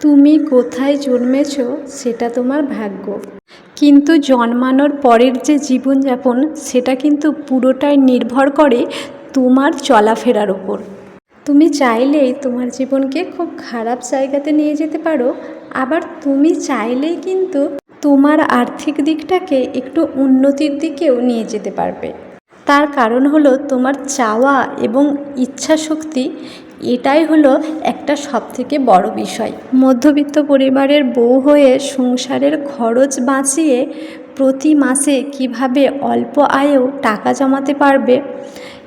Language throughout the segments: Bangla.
তুমি কোথায় জন্মেছ সেটা তোমার ভাগ্য। কিন্তু জন্মানোর পরের যে জীবনযাপন, সেটা কিন্তু পুরোটাই নির্ভর করে তোমার চলাফেরার ওপর। তুমি চাইলেই তোমার জীবনকে খুব খারাপ জায়গাতে নিয়ে যেতে পারো, আবার তুমি চাইলেই কিন্তু তোমার আর্থিক দিকটাকে একটু উন্নতির দিকেও নিয়ে যেতে পারবে। তার কারণ হলো তোমার চাওয়া এবং ইচ্ছা শক্তি এটাই হলো একটা সবথেকে বড় বিষয়। মধ্যবিত্ত পরিবারের বউ হয়ে সংসারের খরচ বাঁচিয়ে প্রতি মাসে কীভাবে অল্প আয়েও টাকা জমাতে পারবে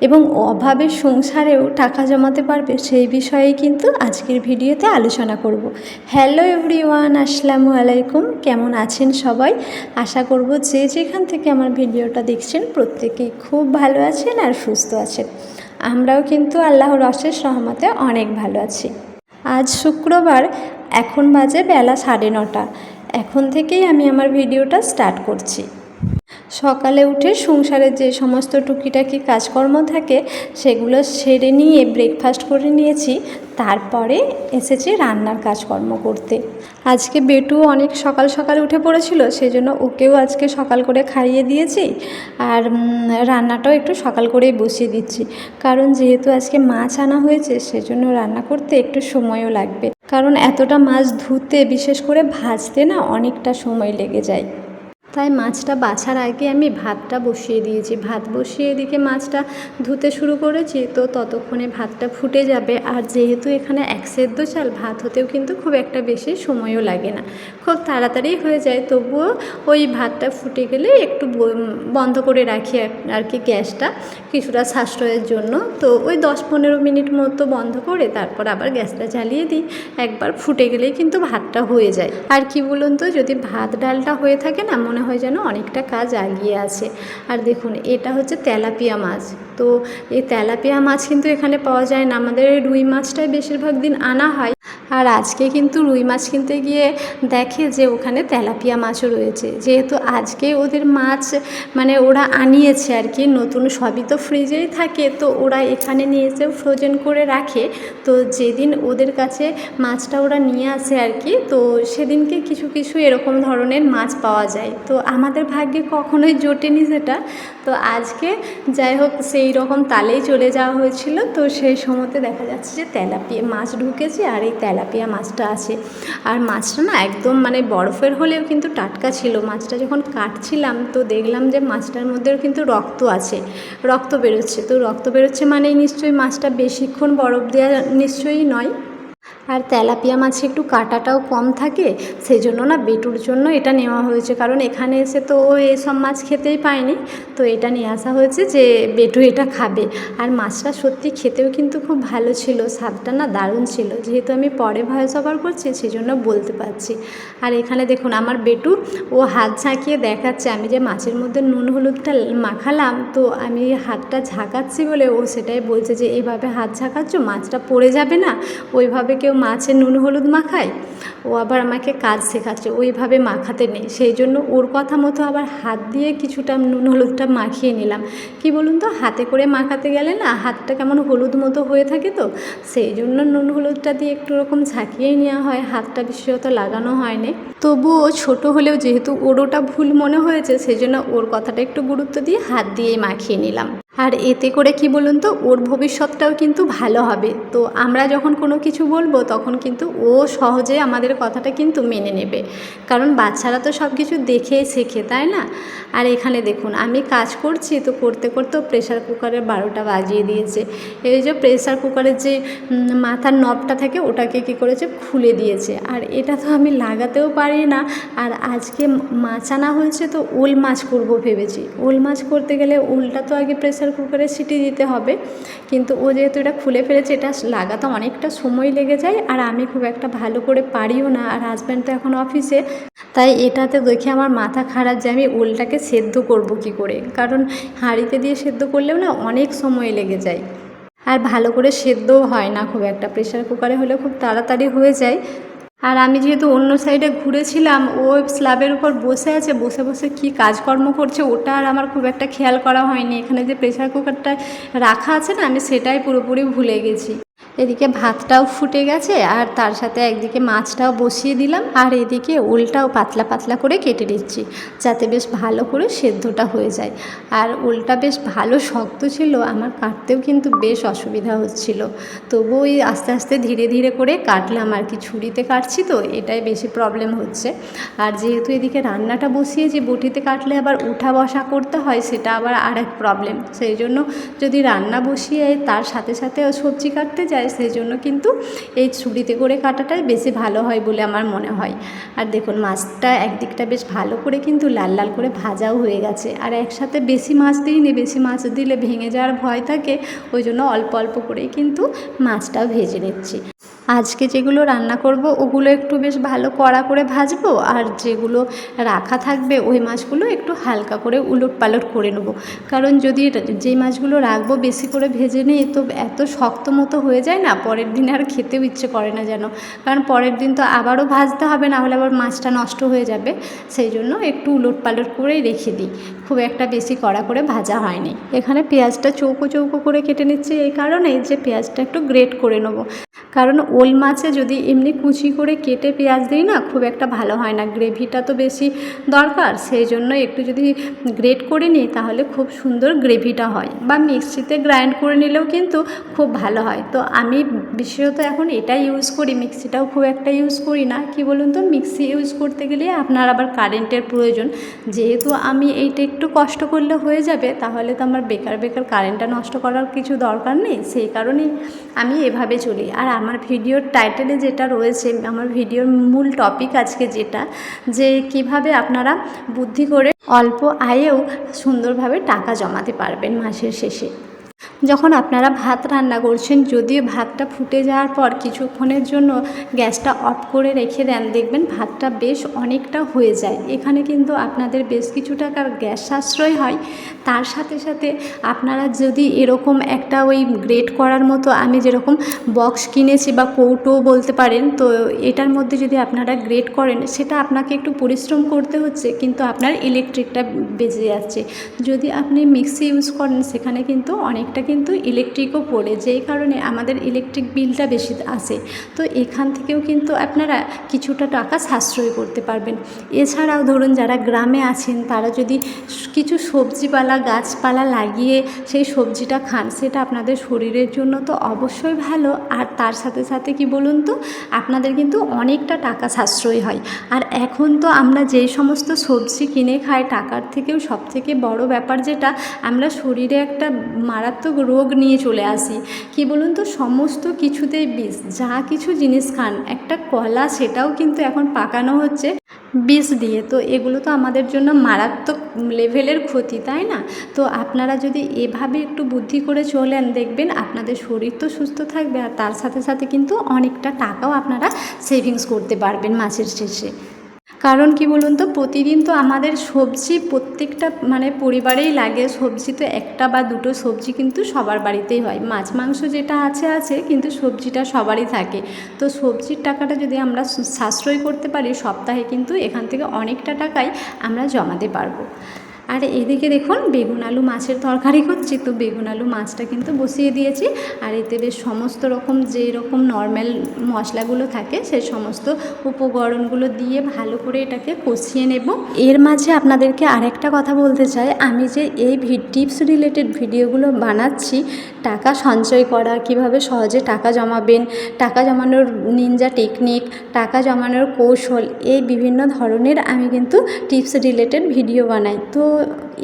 এবং অভাবের সংসারেও টাকা জমাতে পারবে সেই বিষয়ে কিন্তু আজকের ভিডিওতে আলোচনা করব। হ্যালো এভরিওয়ান, আসসালামু আলাইকুম। কেমন আছেন সবাই? আশা করব যে যেখান থেকে আমার ভিডিওটা দেখছেন প্রত্যেকেই খুব ভালো আছেন আর সুস্থ আছেন। আমরাও কিন্তু আল্লাহর অশেষ সহমতে অনেক ভালো আছি। আজ শুক্রবার, এখন বাজে বেলা সাড়ে নটা। এখন থেকেই আমি আমার ভিডিওটা স্টার্ট করছি। সকালে উঠে সংসারের যে সমস্ত টুকিটাকি কাজকর্ম থাকে, সেগুলো সেরে নিয়ে ব্রেকফাস্ট করে নিয়েছি। তারপরে এসেছি রান্নার কাজকর্ম করতে। আজকে বেটু অনেক সকাল সকাল উঠে পড়েছিল সেই জন্য ওকেও আজকে সকাল করে খাইয়ে দিয়েছি আর রান্নাটাও একটু সকাল করেই বসিয়ে দিচ্ছি। কারণ যেহেতু আজকে মাছ আনা হয়েছে, সেজন্য রান্না করতে একটু সময়ও লাগবে। কারণ এতটা মাছ ধুতে, বিশেষ করে ভাজতে না, অনেকটা সময় লেগে যায়। তাই মাছটা বাছার আগে আমি ভাতটা বসিয়ে দিয়েছি। ভাত বসিয়ে এদিকে মাছটা ধুতে শুরু করেছি, তো ততক্ষণে ভাতটা ফুটে যাবে। আর যেহেতু এখানে এক সেদ্ধ চাল, ভাত হতেও কিন্তু খুব একটা বেশি সময়ও লাগে না। খুব তাড়াতাড়ি হয়ে যায়, তবুও ওই ভাতটা ফুটে গেলে একটু বন্ধ করে রাখি আর- কি গ্যাসটা কিছুটা সাশ্রয়ের জন্য। তো ওই দশ পনেরো মিনিট মতো বন্ধ করে তারপর আবার গ্যাসটা জ্বালিয়ে দিই। একবার ফুটে গেলেই কিন্তু ভাতটা হয়ে যায়। আর কি বলুন তো, যদি ভাত ডালটা হয়ে থাকে না, মনে হয় যেন অনেকটা কাজ আগিয়ে আছে। আর দেখুন, এটা হচ্ছে তেলাপিয়া মাছ। তো এই তেলাপিয়া মাছ কিন্তু এখানে পাওয়া যায় না। আমাদের রুই মাছটাই বেশিরভাগ দিন আনা হয়। আর আজকে কিন্তু রুই মাছ কিনতে গিয়ে দেখে যে ওখানে তেলাপিয়া মাছও রয়েছে। যেহেতু আজকে ওদের মাছ মানে ওরা আনিয়েছে আর কি, নতুন সবই তো ফ্রিজেই থাকে, তো ওরা এখানে নিয়ে এসে ফ্রোজেন করে রাখে। তো যেদিন ওদের কাছে মাছটা ওরা নিয়ে আসে আর কি, তো সেদিনকে কিছু কিছু এরকম ধরনের মাছ পাওয়া যায়। তো আমাদের ভাগ্যে কখনোই জোটেনি সেটা। তো আজকে যাই হোক, সেই রকম তালেই চলে যাওয়া হয়েছিল। তো সেই সময়তে দেখা যাচ্ছে যে তেলাপিয়া মাছ ঢুকেছে আর এই তেলাপিয়া মাছটা আছে। আর মাছটা না একদম মানে বরফের হলেও কিন্তু টাটকা ছিল। মাছটা যখন কাটছিলাম তো দেখলাম যে মাছটার মধ্যেও কিন্তু রক্ত আছে, রক্ত বেরোচ্ছে। তো রক্ত বেরোচ্ছে মানেই নিশ্চয়ই মাছটা বেশিক্ষণ বরফ দেওয়া নিশ্চয়ই নয়। আর তেলাপিয়া মাছে একটু কাঁটাটাও কম থাকে সেই জন্য না বেটুর জন্য এটা নেওয়া হয়েছে। কারণ এখানে এসে তো ও এসব মাছ খেতেই পায়নি, তো এটা নিয়ে আসা হয়েছে যে বেটু এটা খাবে। আর মাছটা সত্যি খেতেও কিন্তু খুব ভালো ছিল, স্বাদটা না দারুণ ছিল। যেহেতু আমি পরে ভয়েস ওভার করছি সেই জন্য বলতে পারছি। আর এখানে দেখুন, আমার বেটু ও হাত ঝাঁকিয়ে দেখাচ্ছে, আমি যে মাছের মধ্যে নুন হলুদটা মাখালাম, তো আমি হাতটা ঝাঁকাচ্ছি বলে ও সেটাই বলছে যে, এইভাবে হাত ঝাঁকাচ্ছ, মাছটা পড়ে যাবে না? ওইভাবে কেউ মাছে নুন, হলুদ মাখায়? ও আবার আমাকে কাজ শেখাচ্ছে, ওইভাবে মাখাতে নেই। সেই জন্য ওর কথা মতো আবার হাত দিয়ে কিছুটা নুন, হলুদটা মাখিয়ে নিলাম। কি বলুন তো, হাতে করে মাখাতে গেলে না হাতটা কেমন হলুদ মতো হয়ে থাকে তো? সেই জন্য নুন, হলুদটা দিয়ে একটু রকম ঝাঁকিয়েই নেওয়া হয়, হাতটা বিশেষত লাগানো হয়নি। তবুও ছোট হলেও যেহেতু ওর ওটা ভুল মনে হয়েছে, সেই জন্য ওর কথাটা একটু গুরুত্ব দিয়ে হাত দিয়েই মাখিয়ে নিলাম। আর এতে করে কি বলুন তো, ওর ভবিষ্যৎটাও কিন্তু ভালো হবে। তো আমরা যখন কোনো কিছু বলব, তখন কিন্তু ও সহজে আমাদের কথাটা কিন্তু মেনে নেবে। কারণ বাচ্চারা তো সব কিছু দেখেই শেখে, তাই না? আর এখানে দেখুন, আমি কাজ করছি তো করতে করতেও প্রেশার কুকারের বারোটা বাজিয়ে দিয়েছে। এই যে প্রেশার কুকারের যে মাথার নবটা থাকে, ওটাকে কী করেছে? খুলে দিয়েছে। আর এটা তো আমি লাগাতেও পারি না। আর আজকে মাছ আনা হয়েছে তো ওল মাছ করব ভেবেছি। ওল মাছ করতে গেলে ওলটা তো আগে প্রেশার কুকারে সিটি দিতে হবে। কিন্তু ও যেহেতু এটা খুলে ফেলেছে, এটা লাগাতে অনেকটা সময় লেগে যায় আর আমি খুব একটা ভালো করে পারিও না আর হাজব্যান্ড তো এখন অফিসে তাই এটাতে দেখে আমার মাথা খারাপ যে আমি ওলটাকে সেদ্ধ করব কি করে? কারণ হাঁড়িতে দিয়ে সেদ্ধ করলেও না অনেক সময় লেগে যায়। আর ভালো করে সেদ্ধও হয় না খুব একটা। প্রেশার কুকারে হলে খুব তাড়াতাড়ি হয়ে যায়। আর আমি যেহেতু অন্য সাইডে ঘুরেছিলাম, ও স্ল্যাবের উপর বসে আছে, বসে বসে কি কাজকর্ম করছে ওটা আর আমার খুব একটা খেয়াল করা হয়নি। এখানে যে প্রেশার কুকারটা রাখা আছে না, আমি সেটাই পুরোপুরি ভুলে গেছি। এদিকে ভাতটাও ফুটে গেছে আর তার সাথে একদিকে মাছটাও বসিয়ে দিলাম আর এদিকে ওলটাও পাতলা পাতলা করে কেটে নিচ্ছি যাতে বেশ ভালো করে সেদ্ধটা হয়ে যায়। আর ওলটা বেশ ভালো শক্ত ছিল, আমার কাটতেও কিন্তু বেশ অসুবিধা হচ্ছিল। তবু ওই আস্তে আস্তে ধীরে ধীরে করে কাটলাম আর কি, ছুরিতে কাটছি তো, এটাই বেশি প্রবলেম হচ্ছে। আর যেহেতু এদিকে রান্নাটা বসিয়েছি, বটিতে কাটলে আবার উঠা বসা করতে হয়, সেটা আবার আর এক প্রবলেম সেই জন্য যদি রান্না বসিয়ে তার সাথে সাথে সবজি কাটতে যাই সেই জন্য কিন্তু এই ছুরিতে করে কাটাটাই বেশি ভালো হয় বলে আমার মনে হয়। আর দেখুন, মাছটা একদিকটা বেশ ভালো করে কিন্তু লাল লাল করে ভাজাও হয়ে গেছে। আর একসাথে বেশি মাছ দিইনি বেশি মাছ দিলে ভেঙে যাওয়ার ভয় থাকে, ওই জন্য অল্প অল্প করেই কিন্তু মাছটাও ভেজে নিচ্ছি। আজকে যেগুলো রান্না করব, ওগুলো একটু বেশ ভালো কড়া করে ভাজবো, আর যেগুলো রাখা থাকবে, ওই মাছগুলো একটু হালকা করে উলট পালট করে নেব। কারণ যদি যেই মাছগুলো রাখব বেশি করে ভেজে নিই তো এত শক্ত মতো হয়ে যায় না, পরের দিন আর খেতেও ইচ্ছে করে না যেন। কারণ পরের দিন তো আবারও ভাজতে হবে, না হলে আবার মাছটা নষ্ট হয়ে যাবে। সেই জন্য একটু উলট পালট করেই রেখে দিই। খুব একটা বেশি কড়া করে ভাজা হয়নি। এখানে পেঁয়াজটা চৌকো চৌকো করে কেটে নিচ্ছি, এই কারণেই যে পেঁয়াজটা একটু গ্রেট করে নেব। কারণ ওল মাছে যদি এমনি কুচি করে কেটে পেঁয়াজ দিই না, খুব একটা ভালো হয় না। গ্রেভিটা তো বেশি দরকার, সেই জন্য একটু যদি গ্রেট করে নিই তাহলে খুব সুন্দর গ্রেভিটা হয়। বা মিক্সিতে গ্রাইন্ড করে নিলেও কিন্তু খুব ভালো হয়। তো আমি বিশেষত এখন এটাই ইউজ করি, মিক্সিটাও খুব একটা ইউজ করি না। কি বলুন তো, মিক্সি ইউজ করতে গেলে আপনার আবার কারেন্টের প্রয়োজন। যেহেতু আমি এইটা একটু কষ্ট করলে হয়ে যাবে, তাহলে তো আমার বেকার বেকার কারেন্টটা নষ্ট করার কিছু দরকার নেই। সেই কারণেই আমি এভাবে চলি। আর আমার ভিডিওর টাইটেলে যেটা রয়েছে, আমার ভিডিওর মূল টপিক আজকে যেটা, যে কীভাবে আপনারা বুদ্ধি করে অল্প আয়েও সুন্দরভাবে টাকা জমাতে পারবেন মাসের শেষে। যখন আপনারা ভাত রান্না করছেন, যদিও ভাতটা ফুটে যাওয়ার পর কিছুক্ষণের জন্য গ্যাসটা অফ করে রেখে দেন, দেখবেন ভাতটা বেশ অনেকটা হয়ে যায়। এখানে কিন্তু আপনাদের বেশ কিছু টাকার গ্যাস সাশ্রয় হয়। তার সাথে সাথে আপনারা যদি এরকম একটা ওই গ্রেট করার মতো আমি যেরকম বক্স কিনেছি বা কৌটো বলতে পারেন, তো এটার মধ্যে যদি আপনারা গ্রেট করেন, সেটা আপনাকে একটু পরিশ্রম করতে হচ্ছে, কিন্তু আপনার ইলেকট্রিকটা বেঁচে যাচ্ছে। যদি আপনি মিক্সি ইউজ করেন, সেখানে কিন্তু অনেকটা কিন্তু ইলেকট্রিকও পড়ে, যেই কারণে আমাদের ইলেকট্রিক বিলটা বেশি আসে। তো এখান থেকেও কিন্তু আপনারা কিছুটা টাকা সাশ্রয় করতে পারবেন। এছাড়াও ধরুন যারা গ্রামে আছেন, তারা যদি কিছু সবজিপালা, গাছপালা লাগিয়ে সেই সবজিটা খান, সেটা আপনাদের শরীরের জন্য তো অবশ্যই ভালো। আর তার সাথে সাথে কি বলুন তো, আপনাদের কিন্তু অনেকটা টাকা সাশ্রয় হয়। আর এখন তো আমরা যেই সমস্ত সবজি কিনে খাই, টাকার থেকেও সবথেকে বড় ব্যাপার যেটা, আমরা শরীরে একটা মারাত্মক রোগ নিয়ে চলে আসি। কি বলুন তো? সমস্ত কিছুতেই বিষ, যা কিছু জিনিস খান, একটা কলা সেটাও কিন্তু এখন পাকানো হচ্ছে বিষ দিয়ে। তো এগুলো তো আমাদের জন্য মারাত্মক লেভেলের ক্ষতি, তাই না? তো আপনারা যদি এভাবে একটু বুদ্ধি করে চলেন, দেখবেন আপনাদের শরীর তো সুস্থ থাকবে, আর তার সাথে সাথে কিন্তু অনেকটা টাকাও আপনারা সেভিংস করতে পারবেন মাসের শেষে। কারণ কি বলুন তো, প্রতিদিন তো আমাদের সবজি প্রত্যেকটা মানে পরিবারেই লাগে। সবজি তো একটা বা দুটো সবজি কিন্তু সবার বাড়িতেই হয়। মাছ, মাংস যেটা আছে আছে, কিন্তু সবজিটা সবারই থাকে। তো সবজির টাকাটা যদি আমরা সাশ্রয় করতে পারি, সপ্তাহে কিন্তু এখান থেকে অনেকটা টাকাই আমরা জমাতে পারব। আর এদিকে দেখুন বেগুন আলু মাছের তরকারি করছি তো বেগুন আলু মাছটা কিন্তু বসিয়ে দিয়েছি। আর এতে বেশ সমস্ত রকম যেই রকম নর্মাল মশলাগুলো থাকে, সেই সমস্ত উপকরণগুলো দিয়ে ভালো করে এটাকে কষিয়ে নেব। এর মাঝে আপনাদেরকে আরেকটা কথা বলতে চাই। আমি যে এই টিপস রিলেটেড ভিডিওগুলো বানাচ্ছি, টাকা সঞ্চয় করা, কীভাবে সহজে টাকা জমাবেন, টাকা জমানোর নিনজা টেকনিক টাকা জমানোর কৌশল, এই বিভিন্ন ধরনের আমি কিন্তু টিপস রিলেটেড ভিডিও বানাই। তো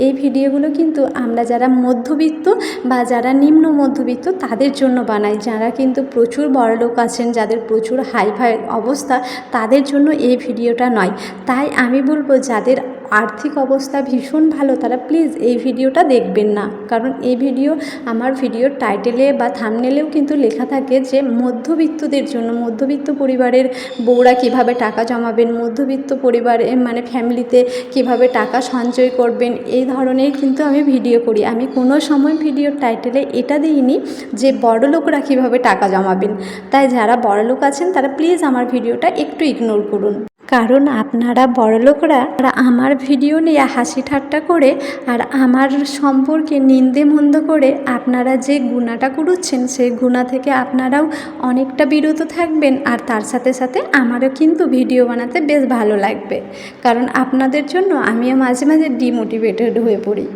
এই ভিডিওগুলো কিন্তু আমরা যারা মধ্যবিত্ত বা যারা নিম্ন মধ্যবিত্ত তাদের জন্য বানাই। যারা কিন্তু প্রচুর বড়লোক আছেন, যাদের প্রচুর হাই ফাই অবস্থা তাদের জন্য এই ভিডিওটা নয়। তাই আমি বলব যাদের আর্থিক অবস্থা ভীষণ ভালো, তারা প্লিজ এই ভিডিওটা দেখবেন না। কারণ এই ভিডিও আমার ভিডিওর টাইটেলে বা থামনেলেও কিন্তু লেখা থাকে যে মধ্যবিত্তদের জন্য, মধ্যবিত্ত পরিবারের বউরা কীভাবে টাকা জমাবেন, মধ্যবিত্ত পরিবারে মানে ফ্যামিলিতে কীভাবে টাকা সঞ্চয় করবেন, এই ধরনের কিন্তু আমি ভিডিও করি। আমি কোনো সময় ভিডিওর টাইটেলে এটা দিইনি যে বড় লোকরা কীভাবে টাকা জমাবেন। তাই যারা বড় লোক আছেন, তারা প্লিজ আমার ভিডিওটা একটু ইগনোর করুন। কারণ আপনারা বড়লোকরা আমার ভিডিও নিয়ে হাসি ঠাট্টা করে, আর আমার সম্পর্কে নিন্দে মন্দ করে আপনারা যে গুণাটা কুড়ুচ্ছেন সেই গুণা থেকে আপনারাও অনেকটা বিরত থাকবেন, আর তার সাথে সাথে আমারও কিন্তু ভিডিও বানাতে বেশ ভালো লাগবে। কারণ আপনাদের জন্য আমিও মাঝে মাঝে ডিমোটিভেটেড হয়ে পড়ি।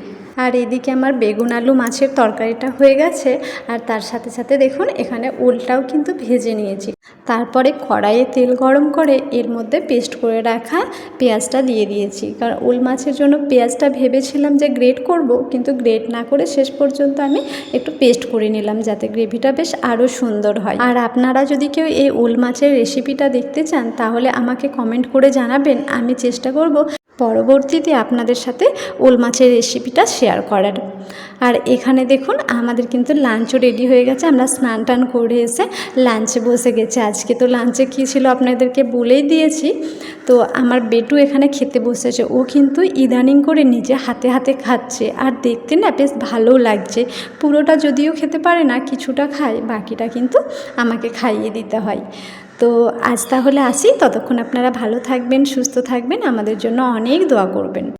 আর এদিকে আমার বেগুন আলু মাছের তরকারিটা হয়ে গেছে, আর তার সাথে সাথে দেখুন এখানে ওলটাও কিন্তু ভেজে নিয়েছি। তারপরে কড়াইয়ে তেল গরম করে এর মধ্যে পেস্ট করে রাখা পেঁয়াজটা দিয়ে দিয়েছি। কারণ ওল মাছের জন্য পেঁয়াজটা ভেবেছিলাম যে গ্রেট করব, কিন্তু গ্রেট না করে শেষ পর্যন্ত আমি একটু পেস্ট করে নিলাম যাতে গ্রেভিটা বেশ আরও সুন্দর হয়। আর আপনারা যদি কেউ এই ওল মাছের রেসিপিটা দেখতে চান, তাহলে আমাকে কমেন্ট করে জানাবেন, আমি চেষ্টা করব পরবর্তীতে আপনাদের সাথে ওল মাছের রেসিপিটা শেয়ার করার। আর এখানে দেখুন, আমাদের কিন্তু লাঞ্চও রেডি হয়ে গেছে। আমরা স্নান টান করে এসে লাঞ্চে বসে গেছি। আজকে তো লাঞ্চে কী ছিল আপনাদেরকে বলেই দিয়েছি। তো আমার বেটু এখানে খেতে বসেছে। ও কিন্তু ইদানিং করে নিজে হাতে হাতে খাচ্ছে। আর দেখতে না বেশ ভালোও লাগছে। পুরোটা যদিও খেতে পারে না, কিছুটা খায়, বাকিটা কিন্তু আমাকে খাইয়ে দিতে হয়। তো আজ তাহলে আসি। ততক্ষণ আপনারা ভালো থাকবেন, সুস্থ থাকবেন। আমাদের জন্য অনেক দোয়া করবেন।